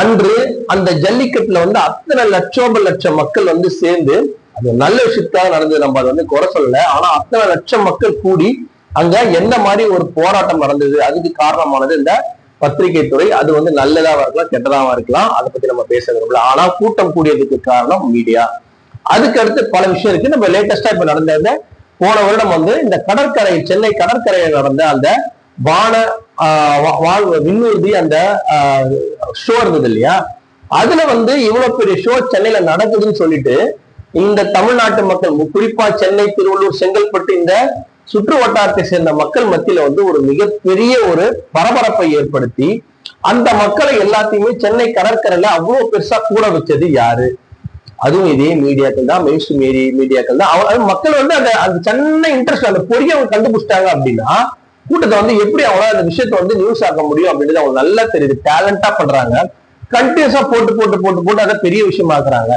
அன்று அந்த ஜல்லிக்கட்டுல வந்து அத்தனை லட்சம் லட்சம் மக்கள் வந்து சேர்ந்து அது நல்ல விஷயத்தாக நடந்தது நம்ம அதை வந்து குறை சொல்லல. ஆனா அத்தனை லட்சம் மக்கள் கூடி அங்க என்ன மாதிரி ஒரு போராட்டம் நடந்தது அதுக்கு காரணமானது இந்த பத்திரிகை துறை. அது வந்து நல்லதாவா இருக்கலாம் கெட்டதாவா இருக்கலாம் அதை பத்தி நம்ம பேச விரும்பல ஆனா கூட்டம் கூடியதுக்கு காரணம் மீடியா அதுக்கு அடுத்து பல விஷயம் இருக்கு. நம்ம லேட்டஸ்டா இப்ப நடந்த போன வருடம் வந்து இந்த கடற்கரை சென்னை கடற்கரையில் நடந்த அந்த வான வாழ்வு விண்ணூர்தி அந்த ஷோ இருந்தது இல்லையா? அதுல வந்து இவ்வளவு பெரிய ஷோ சென்னையில நடக்குதுன்னு சொல்லிட்டு இந்த தமிழ்நாட்டு மக்கள் குறிப்பா சென்னை திருவள்ளூர் செங்கல்பட்டு இந்த சுற்று வட்டாரத்தை சேர்ந்த மக்கள் மத்தியில வந்து ஒரு மிகப்பெரிய ஒரு பரபரப்பை ஏற்படுத்தி அந்த மக்களை எல்லாத்தையுமே சென்னை கடற்கரையில அவ்வளவு பெருசா கூட வச்சது யாரு? அதுவும் இதே மீடியாக்கள் தான் மெயின் ஸ்ட்ரீம் மீடியாக்கள் தான். மக்கள் வந்து அந்த அந்த சென்னை இன்ட்ரெஸ்ட் அந்த பொறியை அவங்க கண்டுபிடிச்சிட்டாங்க அப்படின்னா கூட்டத்தை வந்து எப்படி அவங்களால அந்த விஷயத்தை வந்து நியூஸ் ஆக்க முடியும் அப்படின்றது அவங்க நல்லா தெரியுது. டேலண்டா பண்றாங்க. கண்டினியூஸா போட்டு போட்டு போட்டு போட்டு அதை பெரிய விஷயமாக்குறாங்க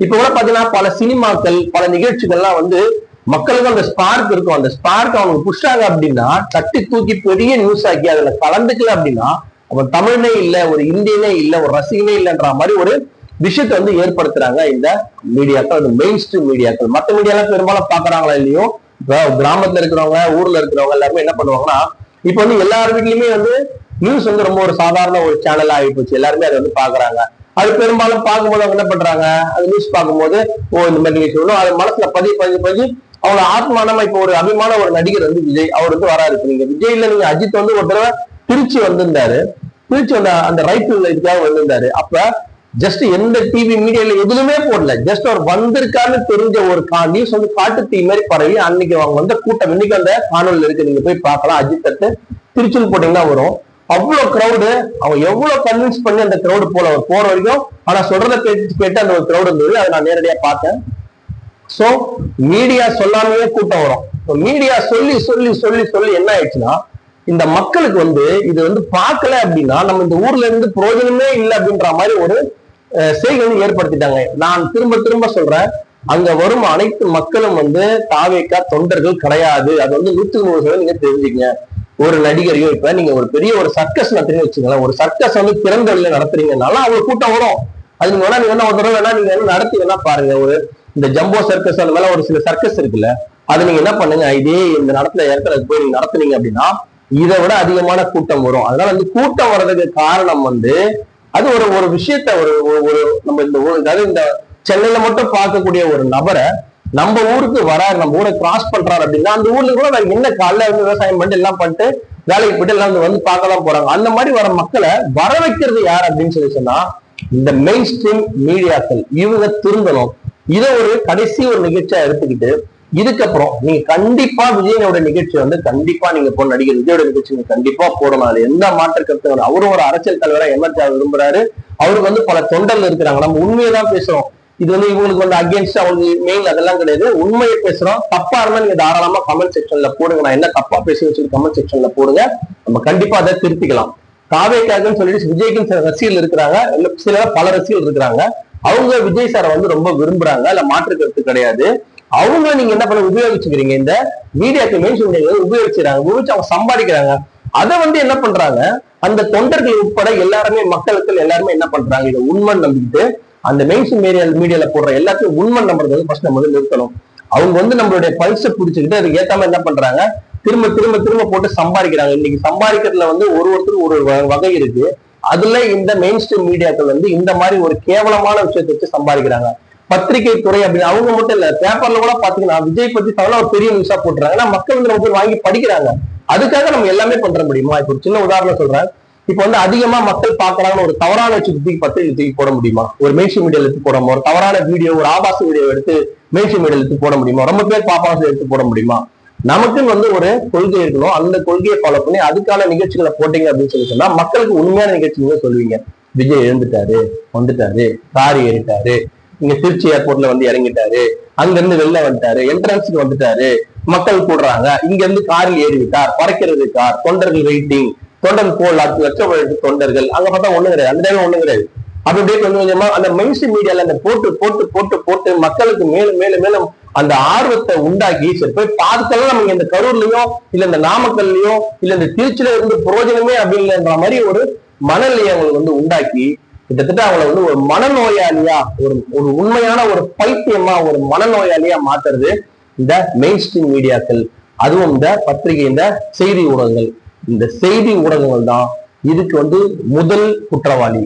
இப்ப கூட பாத்தீங்கன்னா பல சினிமாக்கள் பல நிகழ்ச்சிகள்லாம் வந்து மக்களுக்கு அந்த ஸ்பார்க் இருக்கும். அந்த ஸ்பார்க் அவங்க புஷ்டாங்க அப்படின்னா தட்டி தூக்கி பெரிய நியூஸ் ஆக்கி அதுல கலந்துக்கல அப்படின்னா அவன் தமிழனே இல்ல ஒரு இந்தியனே இல்ல ஒரு ரசிகனே இல்லைன்ற மாதிரி ஒரு விஷயத்தை வந்து ஏற்படுத்துறாங்க இந்த மீடியாக்கள் அது மெயின் ஸ்ட்ரீம் மீடியாக்கள் மற்ற மீடியாலாம் பெரும்பாலும் பாக்குறாங்களா இல்லையோ? கிராமத்துல இருக்கிறவங்க ஊர்ல இருக்கிறவங்க எல்லாருமே என்ன பண்ணுவாங்கன்னா இப்போ வந்து எல்லார் வீட்லயுமே வந்து நியூஸ் வந்து ரொம்ப ஒரு சாதாரண ஒரு சேனல் ஆகி போச்சு. எல்லாருமே அதை வந்து பாக்குறாங்க. அது பெரும்பாலும் பார்க்கும்போது அவங்க என்ன பண்றாங்க? அது நியூஸ் பார்க்கும்போது ஓ இந்த மாதிரி நியூஸ் வரும் அது மனசுல பதிவு பதிவு பதிவு அவங்க ஆத்மானமா இப்போ ஒரு அபிமான ஒரு நடிகர் வந்து விஜய் அவர் வந்து வராரு. இப்ப நீங்க விஜய்ல நீங்க அஜித் வந்து ஒரு தடவை திருச்சி வந்திருந்தாரு. திருச்சி வந்த அந்த ரைஃபிள் இதுக்காக வந்திருந்தாரு. அப்ப ஜஸ்ட் எந்த டிவி மீடியால எதுலுமே போடல. ஜஸ்ட் அவர் வந்திருக்காருன்னு தெரிஞ்ச ஒரு கா நியூஸ் வந்து காட்டு தீ மாதிரி பரவி அன்னைக்கு அவங்க வந்த கூட்டம் இன்னைக்கு அந்த காணொலியில் இருக்கு. நீங்க போய் பார்க்கலாம். அஜித் தட்டு திருச்சின்னு போட்டீங்கன்னா வரும். அவ்வளவு கிரௌடு அவன் எவ்வளவு கன்வின்ஸ் பண்ணி அந்த கிரௌடு போல அவர் போற வரைக்கும் ஆனா சொல்றத கேட்டு கேட்டு அந்த ஒரு கிரௌடு இருந்தது. அதை நான் நேரடியா பார்த்தேன். சோ மீடியா சொல்லாமயே கூட்டம் வரும். மீடியா சொல்லி சொல்லி சொல்லி சொல்லி என்ன ஆயிடுச்சுன்னா இந்த மக்களுக்கு வந்து இது வந்து பார்க்கல அப்படின்னா நம்ம இந்த ஊர்ல இருந்து பிரயோஜனமே இல்லை அப்படின்ற மாதிரி ஒரு செய்கை ஏற்படுத்திட்டாங்க. நான் திரும்ப திரும்ப சொல்றேன் அங்க வரும் அனைத்து மக்களும் வந்து தாவேக்கா தொண்டர்கள் கிடையாது. அது வந்து நூற்றுக்கு நூறு சதவீதம் நீங்க தெரிஞ்சுக்கங்க. ஒரு நடிகரையோ இப்ப நீங்க ஒரு பெரிய ஒரு சர்க்கஸ் நடத்துறீங்க வச்சுக்கலாம் ஒரு சர்க்கஸ் வந்து திறந்த வெளியில நடத்துறீங்கனால அவ்வளவு கூட்டம் வரும். அது நீங்க வேணா நீங்க என்ன ஒரு தடவை வேணா நீங்க என்ன நடத்தி வேணா பாருங்க. ஒரு இந்த ஜம்போ சர்க்கஸ் அந்த மேல ஒரு சில சர்க்கஸ் இருக்குல்ல அது நீங்க என்ன பண்ணுங்க இதே இந்த நடத்துல இடத்துல போய் நீங்க நடத்துனீங்க அப்படின்னா இதை விட அதிகமான கூட்டம் வரும். அதனால வந்து கூட்டம் வர்றதுக்கு காரணம் வந்து அது ஒரு ஒரு விஷயத்த ஒரு ஒரு- ஒரு நம்ம இந்த ஊர் அதாவது இந்த சென்னையில மட்டும் பார்க்கக்கூடிய ஒரு நபரை நம்ம ஊருக்கு வராரு நம்ம ஊரை கிராஸ் பண்றாரு அப்படின்னா அந்த ஊர்ல கூட நான் என்ன காலைல வந்து விவசாயம் பண்ணிட்டு எல்லாம் பண்ணிட்டு வேலைக்கு போயிட்டு எல்லாம் வந்து வந்து பார்க்க தான் போறாங்க. அந்த மாதிரி வர மக்களை வர வைக்கிறது யார் அப்படின்னு சொல்லி சொன்னா இந்த மெயின் ஸ்ட்ரீம் மீடியாக்கள் இவங்க திருந்தணும். இதை ஒரு கடைசி ஒரு நிகழ்ச்சியா எடுத்துக்கிட்டு இதுக்கப்புறம் நீங்க கண்டிப்பா விஜயனோட நிகழ்ச்சி வந்து கண்டிப்பா நீங்க போ நடிகர் விஜயோட நிகழ்ச்சி நீங்க கண்டிப்பா போடணும். அது எந்த மாற்று கருத்து வரும் அவரும் ஒரு அரசியல் தலைவரா எமர்ஜ் விரும்புறாரு. அவருக்கு வந்து பல தொண்டர்கள் இருக்கிறாங்க. நம்ம உண்மையை தான் பேசுறோம். இது வந்து இவங்களுக்கு வந்து அகேன்ஸ்ட் அவங்களுக்கு மெயில் அதெல்லாம் கிடையாது. உண்மையை பேசுறோம். தப்பா இருந்தா நீங்க தாராளமா கமெண்ட் செக்ஷன்ல போடுங்க. நான் என்ன தப்பா பேசி வச்சு கமெண்ட் செக்ஷன்ல போடுங்க. நம்ம கண்டிப்பா அதை திருத்திக்கலாம். காவேக்காகன்னு சொல்லிட்டு விஜய்க்கு சில ரசிகர்கள் இருக்கிறாங்க. சில பல ரசிகர்கள் இருக்கிறாங்க. அவங்க விஜய் சாரை வந்து ரொம்ப விரும்புறாங்க. இல்ல மாற்று கருத்து கிடையாது. அவங்க நீங்க என்ன பண்ண உபயோகிச்சுக்கிறீங்க? இந்த மீடியாக்கு மென்ஷன் பண்ணி உபயோகிச்சுறாங்க உபயோகிச்சு அவங்க சம்பாதிக்கிறாங்க. அதை வந்து என்ன பண்றாங்க? அந்த தொண்டர்கள் உட்பட எல்லாருமே மக்களுக்கு எல்லாருமே என்ன பண்றாங்க? இதை உண்மை நம்பிக்கிட்டு அந்த மெயின் மீடியா மீடியால போடுற எல்லாத்தையும் உண்மை நம்புறது வந்து ஃபர்ஸ்ட் நம்ம வந்து நிறுத்தணும். அவங்க வந்து நம்மளுடைய பல்ஸை பிடிச்சிக்கிட்டு அதுக்கு ஏத்தாம என்ன பண்றாங்க? திரும்ப திரும்ப திரும்ப போட்டு சம்பாதிக்கிறாங்க. இன்னைக்கு சம்பாதிக்கிறதுல வந்து ஒரு ஒருத்தர் ஒரு வகை இருக்கு. அதுல இந்த மெயின் ஸ்ட்ரீம் மீடியாக்கள் வந்து இந்த மாதிரி ஒரு கேவலமான விஷயத்தை வச்சு சம்பாதிக்கிறாங்க. பத்திரிகை துறை அப்படின்னு அவங்க மட்டும் இல்ல பேப்பர்ல கூட பாத்தீங்கன்னா விஜய் பத்தி தவிர ஒரு பெரிய நியூஸா போட்டுறாங்க. மக்கள் வந்து நம்ம வாங்கி படிக்கிறாங்க. அதுக்காக நம்ம எல்லாமே பண்ற முடியுமா? இப்ப ஒரு சின்ன உதாரணம் சொல்றேன். இப்ப வந்து அதிகமா மக்கள் பாக்குறாங்கன்னு ஒரு தவறான விஷயத்தை பத்திரிகை தூக்கி போட முடியுமா? ஒரு மேய்ச்சி மீடியால எடுத்து போட ஒரு தவறான வீடியோ ஒரு ஆபாச வீடியோ எடுத்து மேய்ச்சி மீடியால எடுத்து போட முடியுமா? ரொம்ப பேர் பாப்பாசம் எடுத்து போட முடியுமா? நமக்குன்னு வந்து ஒரு கொள்கை இருக்கணும். அந்த கொள்கையை ஃபாலோ பண்ணி அதுக்கான நிகழ்ச்சிகளை போட்டீங்க அப்படின்னு சொல்லி சொன்னா மக்களுக்கு உண்மையான நிகழ்ச்சிகளை சொல்லுவீங்க. விஜய் எழுந்துட்டாரு வந்துட்டாரு சாரி ஏறிட்டாரு இங்க திருச்சி ஏர்போர்ட்ல வந்து இறங்கிட்டாரு. அங்க இருந்து வெளில வந்துட்டாரு. என்ட்ரன்ஸுக்கு வந்துட்டாரு. மக்கள் கூடுறாங்க. இங்க இருந்து காரில் ஏறிவிட்டார் பறக்கிறது கார் தொண்டர்கள் வெயிட்டிங் தொண்டர் போல் லட்ச லட்சம் தொண்டர்கள். அங்க பார்த்தா ஒண்ணு கிடையாது. அந்த டைம் ஒண்ணு கிடையாது. அப்படி அப்படியே கொஞ்சம் கொஞ்சமா அந்த மெயின்ஸ்ட் மீடியால அந்த போட்டு போட்டு போட்டு போட்டு மக்களுக்கு மேலும் மேலும் மேலும் அந்த ஆர்வத்தை உண்டாக்கி சரி போய் பார்த்தாலும் நம்ம இந்த கரூர்லயோ இல்ல இந்த நாமக்கல்லையோ இல்ல இந்த திருச்சியில இருந்து பிரயோஜனமே அப்படின்ற மாதிரி ஒரு மனநிலையை அவங்களுக்கு வந்து உண்டாக்கி கிட்டத்தட்ட அவங்களை வந்து ஒரு மனநோயாளியா ஒரு ஒரு உண்மையான ஒரு பைத்தியமா ஒரு மனநோயாளியா மாத்துறது இந்த மெயின் ஸ்ட்ரீம் மீடியாக்கள். அதுவும் இந்த பத்திரிகை இந்த செய்தி ஊடகங்கள். இந்த செய்தி ஊடகங்கள் தான் இதுக்கு வந்து முதல் குற்றவாளி.